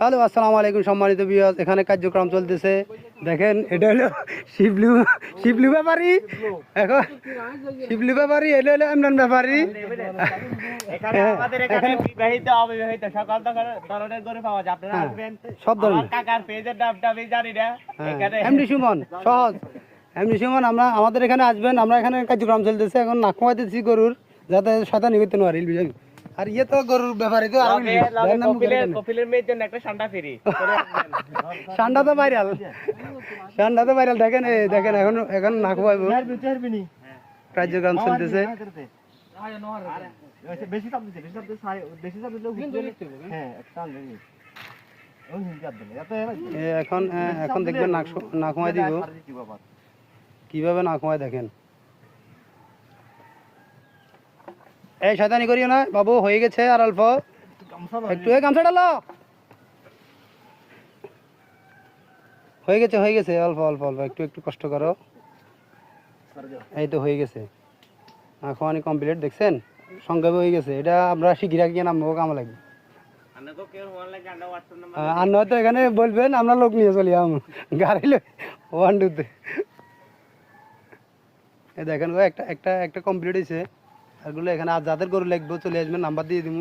Hello আসসালামু আলাইকুম সম্মানিত বিয়াস এখানে কার্যক্রম চলতেছে। দেখেন এটা হলো শিবলু শিবলু ব্যাপারী। এখন শিবলু ব্যাপারী এটা হলো ইমরান ব্যাপারী। হ্যাঁ, আসবেন। সব ধরনের। এমডি সুমন সহজ। এমডি সুমন আমরা আমাদের এখানে আসবেন। আমরা এখানে কার্যক্রম চলতেছে। এখন নাক খাওয়াইতেছি গরুর যাতে শতানি করতে পারি বুঝলেন আর ইয়ে তো গরুর ব্যাপারী তো আর কপিলের কপিলের মেয়ের জন্য একটা ঠান্ডা ফ্রি। ঠান্ডা তো ভাইরাল। ঠান্ডা তো ভাইরাল। দেখেন এই দেখেন এখন এখন নাক খাওয়াইবো কার্যক্রম চলতেছে। বেশি চাপ দিতে বেশি চাপ দিতে বেশি চাপ দিলে হ্যাঁ একটা এখন এখন দেখবেন নাক নাক দিব। কীভাবে? নাক দেখেন। এই, শয়তানি করিও না, বাবু, হয়ে গেছে আর অল্প। একটু এই গামছা ডালো হয়ে গেছে হয়ে গেছে, অল্প অল্প অল্প, একটু একটু কষ্ট করো। এই তো হয়ে গেছে। নাকওয়ানি কমপ্লিট দেখছেন? সংক্ষেপে হয়ে গেছে। এটা আমরা শিখিরা গিয়ে নামবো, কামা লাগবে। আন্না নয়তো এখানে বলবেন, আমরা লোক নিয়ে চলি, আম, গাড়ি ওয়ান টুতে দেখেন একটা একটা একটা কমপ্লিট হয়েছে আরগুলো এখানে আর যাদের গরু লাগবে চলে আসবে নাম্বার দিয়ে দিব